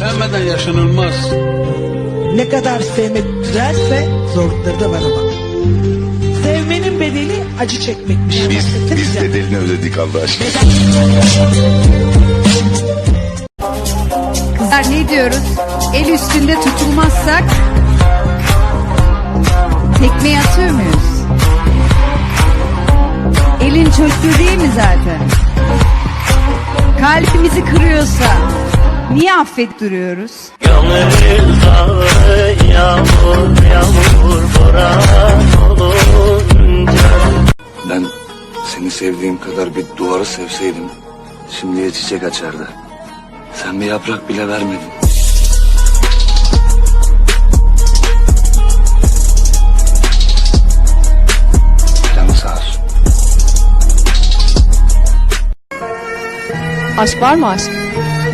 Sevmeden yaşanılmaz. Ne kadar sevmek güzelse zorlukları da var ama. Sevmenin bedeli acı çekmekmiş. Biz, biz bedelini ödedik Allah aşkına. Kızlar ne diyoruz? El üstünde tutulmazsak tekmeyi atıyor muyuz? Elin çöktüğü değil mi zaten? Kalbimizi kırıyorsa niye affet duruyoruz? Gönül dağı yağmur yağmur boran olunca Ben seni sevdiğim kadar bir duvarı sevseydim şimdiye çiçek açardı. Sen bir yaprak bile vermedin. Aşk var mı aşk?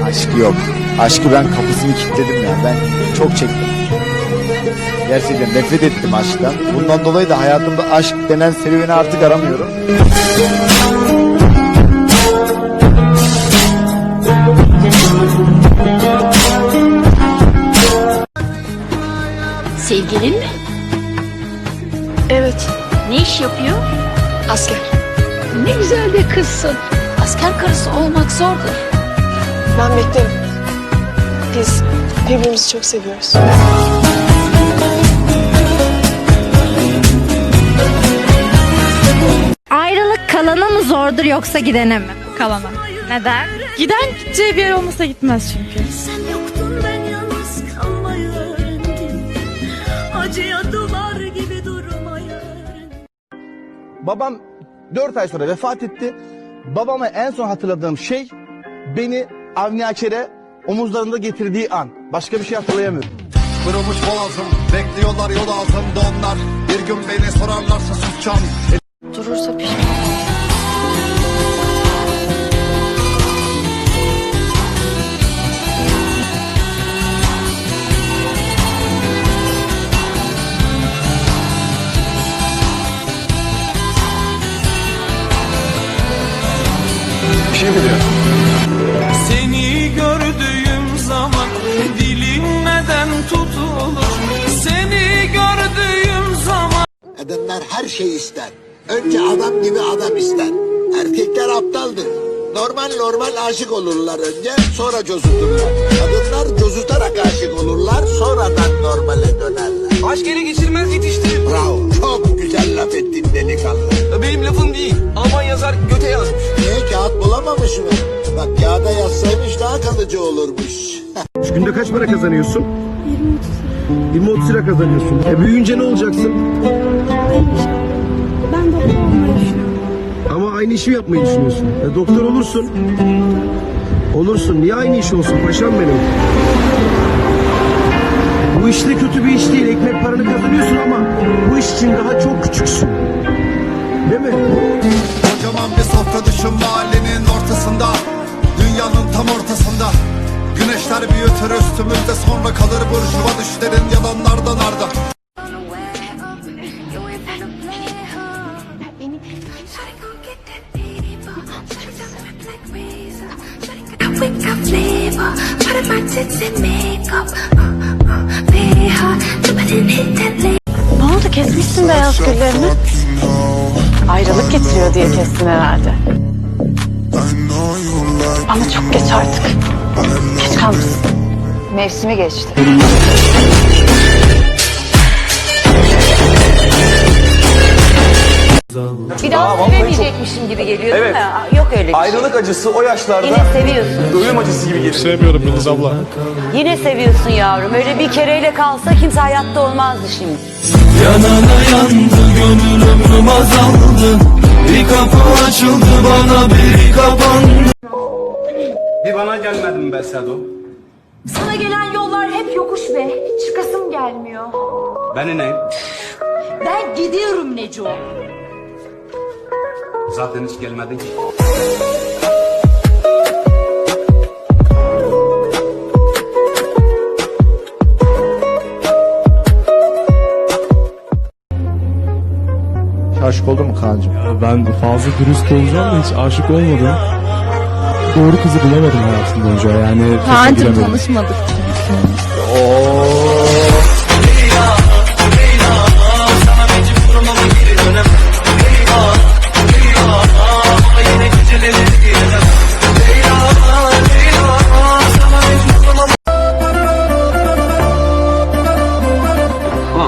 Aşkı yok. Aşkı ben kapısını kilitledim ya. Ben çok çektim. Gerçekten nefret ettim aşktan. Bundan dolayı da hayatımda aşk denen serüveni artık aramıyorum. Sevgilin mi? Evet. Ne iş yapıyor? Asker. Ne güzel de kızsın. Asker karısı olmak zordur. Ben beklerim. Biz birbirimizi çok seviyoruz. Ayrılık kalana mı zordur yoksa gidene mi? Kalana. Neden? Giden gideceği bir yer olmasa gitmez çünkü. Sen yoktun ben yalnız kalmayı öğrendim Acıya duvar gibi durmayı öğrendim Babam 4 ay sonra vefat etti. Babama en son hatırladığım şey beni Avni Aker'e omuzlarında getirdiği an. Başka bir şey hatırlayamıyorum. Kırılmış boğazım Bekliyorlar yol ağzımda onlar Bir gün beni sorarlarsa susacağım Durursa pişman. Bir şey mi diyor? Her şey ister. Önce adam gibi adam ister. Erkekler aptaldır. Normal normal aşık olurlar önce sonra cozuturlar. Kadınlar cozutarak aşık olurlar sonradan normale dönerler. Aşk ele geçirmez yetiştirir. Bravo çok güzel laf ettin delikanlı. Benim lafım değil Alman yazar göte yazmış. Niye kağıt bulamamış mı? Bak kağıda yazsaymış daha kalıcı olurmuş. Günde kaç para kazanıyorsun? 20-30 lira. Kazanıyorsun. E büyüyünce ne olacaksın? Ben doktor olmayı düşünüyorum. Ama aynı işi yapmayı düşünüyorsun. E doktor olursun. Olursun. Niye aynı iş olsun paşam benim? Bu işte kötü bir iş değil. Ekmek paranı kazanıyorsun ama bu iş için daha çok küçüksün. Değil mi? Kocaman bir sofra düşün mahallenin ortasında Dünyanın tam ortasında Güneşler büyütür üstümüzde sonra kalır burjuva düşlerin yalanlardan arda Ne oldu kesmişsin? Ayrılık getiriyor diye kestin herhalde. Ama çok geç artık. Geç kalmışsın. Mevsimi geçti. Bir daha sevemeyecekmişim gibi geliyor değil mi? Yok öyle bir şey. Ayrılık acısı o yaşlarda Yine seviyorsun. ölüm acısı gibi gelir Sevmiyorum Yıldız abla. Yine seviyorsun yavrum. Öyle bir kereyle kalsa kimse hayatta olmazdı şimdi. Yanana yandı gönül ömrüm azaldı Bir kapı açıldı bana biri kapandı Bir bana gelmedin be Sedo. Sana gelen yollar hep yokuş be Çıkasım gelmiyor Beni ne? Ben gidiyorum Neco Zaten hiç gelmedin ki. Aşık oldun mu Kaan'cığım? Ben fazla dürüst olacağım da hiç aşık olmadım. doğru kızı bulamadım hayatım boyunca yani. Kaan'cım tanışmadık.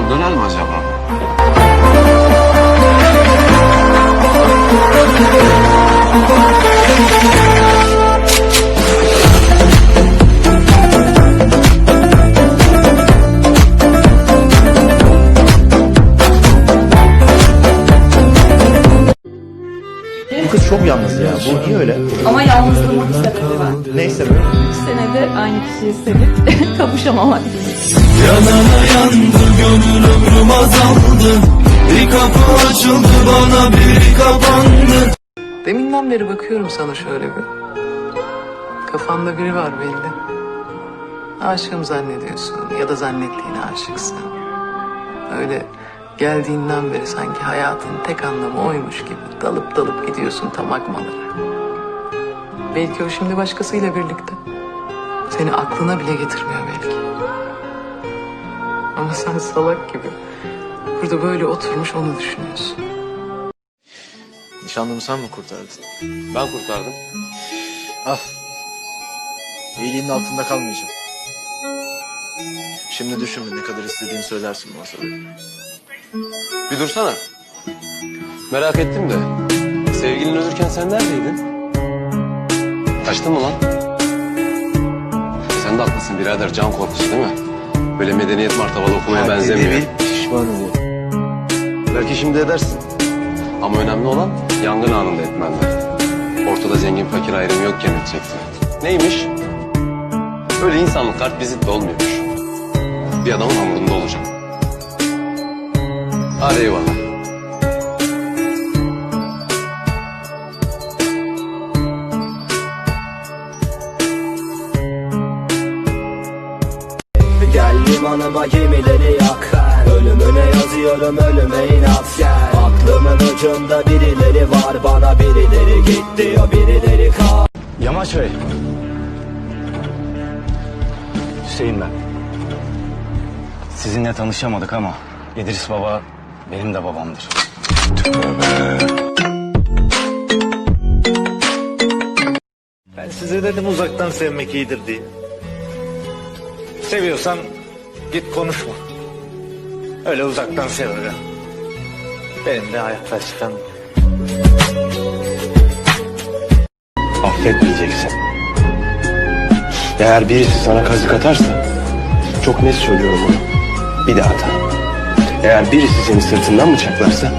Ulan döner mi acaba? Bu kız çok yalnız ya. Bu niye öyle? Ama yalnızlığımın bir sebebi var. Ne sebebi? İki senedir aynı kişiyi sevip kavuşamamak. Yanana yandı gönül ömrüm azaldı Bir kapı açıldı bana biri kapandı Deminden beri bakıyorum sana şöyle bir. Kafanda biri var belli. Aşığım zannediyorsun ya da zannettiğine aşıksın. Öyle geldiğinden beri sanki hayatın tek anlamı oymuş gibi dalıp dalıp gidiyorsun tam akmalara. Belki o şimdi başkasıyla birlikte. Seni aklına bile getirmiyor belki. Ama sen salak gibi burada böyle oturmuş onu düşünüyorsun. Nişanlımı sen mi kurtardın? Ben kurtardım Al. İyiliğinin altında kalmayacağım. Şimdi düşünme ne kadar istediğini söylersin bana sonra. Bir dursana Merak ettim de Sevgilin ölürken sen neredeydin? Kaçtın mı lan? Sen de haklısın birader can korkusu değil mi? Böyle medeniyet martabalı okumaya benzemiyor. Pişman oluyorum. Belki şimdi edersin. Ama önemli olan yangın anında etmenler. Ortada zengin fakir ayrımı yokken edecekti. Neymiş? Öyle insanlık kart vizitle olmuyormuş. Bir adamın hamurunda olacak. Hadi eyvallah. Gel limanıma gemileri yak Ölümüne yazıyorum ölüme inat gel Aklımın ucunda birileri var Bana birileri git diyor birileri kal Yamaç Bey. Hüseyin ben. Sizinle tanışamadık ama İdris Baba benim de babamdır. Ben size dedim uzaktan sevmek iyidir diye. Seviyorsan git konuşma. Öyle uzaktan sev öyle. Benim de hayat felsefem. Affetmeyeceksin. Eğer birisi sana kazık atarsa çok net söylüyorum bunu. Bir daha ata. Eğer birisi seni sırtından bıçaklarsa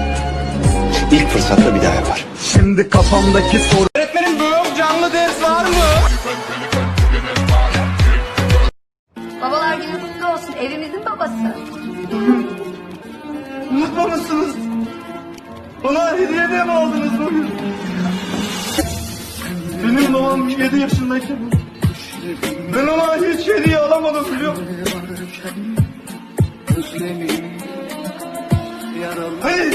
ilk fırsatta bir daha yapar. Şimdi kafamdaki soru... Öğretmenim bu canlı ders var mı? Babalar günü kutlu olsun. Evimizin babası. Unutmamışsınız. Bana hediye de mi aldınız bugün? Benim babam 7 yaşındayken ben ona hiç hediye alamadım biliyor musun? Hayır.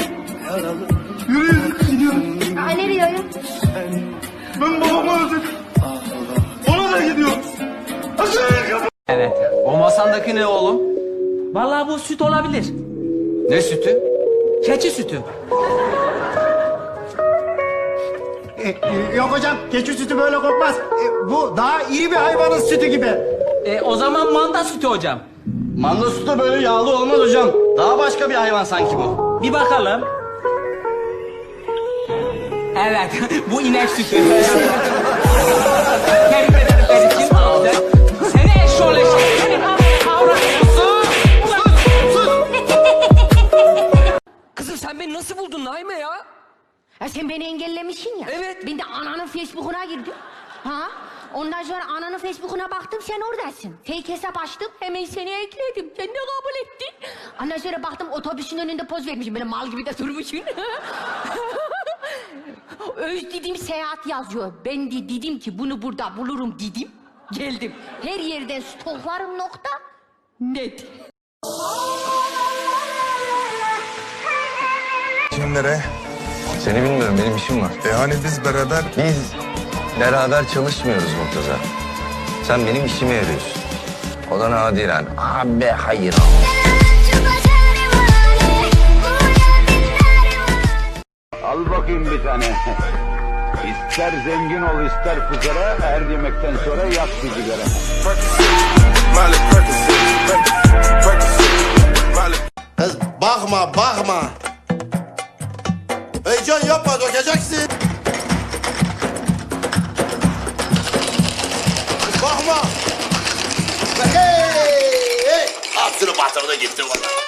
Yürüyün gidiyorum. Aa, nereye? Ben babamı özledim. Ona da gidiyorum. Aşağıya kapı. Evet. O masandaki ne oğlum? Vallahi bu süt olabilir. Ne sütü? Keçi sütü. Yok hocam keçi sütü böyle kokmaz. E, bu daha iyi bir hayvanın sütü gibi. E, o zaman manda sütü hocam. Manda sütü böyle yağlı olmaz hocam. Daha başka bir hayvan sanki bu. Bir bakalım. Evet, bu inek sütü. Tebrik ederim Ferit'ciğim. Seni eşşoğlu eşek. Seni kavrasın. Kızım sen beni nasıl buldun Naime ya? Ya sen beni engellemişsin ya. Evet. Ben de ananın Facebook'una girdim. Ha? Ondan sonra ananın Facebook'una baktım sen oradasın. Fake hesap açtım hemen seni ekledim. Sen de kabul ettin. Ondan sonra baktım otobüsün önünde poz vermişim. Böyle mal gibi de durmuşsun. Özledim seyahat yazıyor. Ben de dedim ki bunu burada bulurum dedim. Geldim. Her yerden stoklarım nokta net. Kimlere? Seni bilmiyorum benim işim var. E hani biz beraber? Biz Beraber çalışmıyoruz Murtaza. Sen benim işime yarıyorsun. O da nadiren. Abi hayır. Al bakayım bir tane. İster zengin ol ister fukara her yemekten sonra yak bir sigara. Kız bakma bakma. Heyecan yapma dökeceksin. Kız bakma. Hey,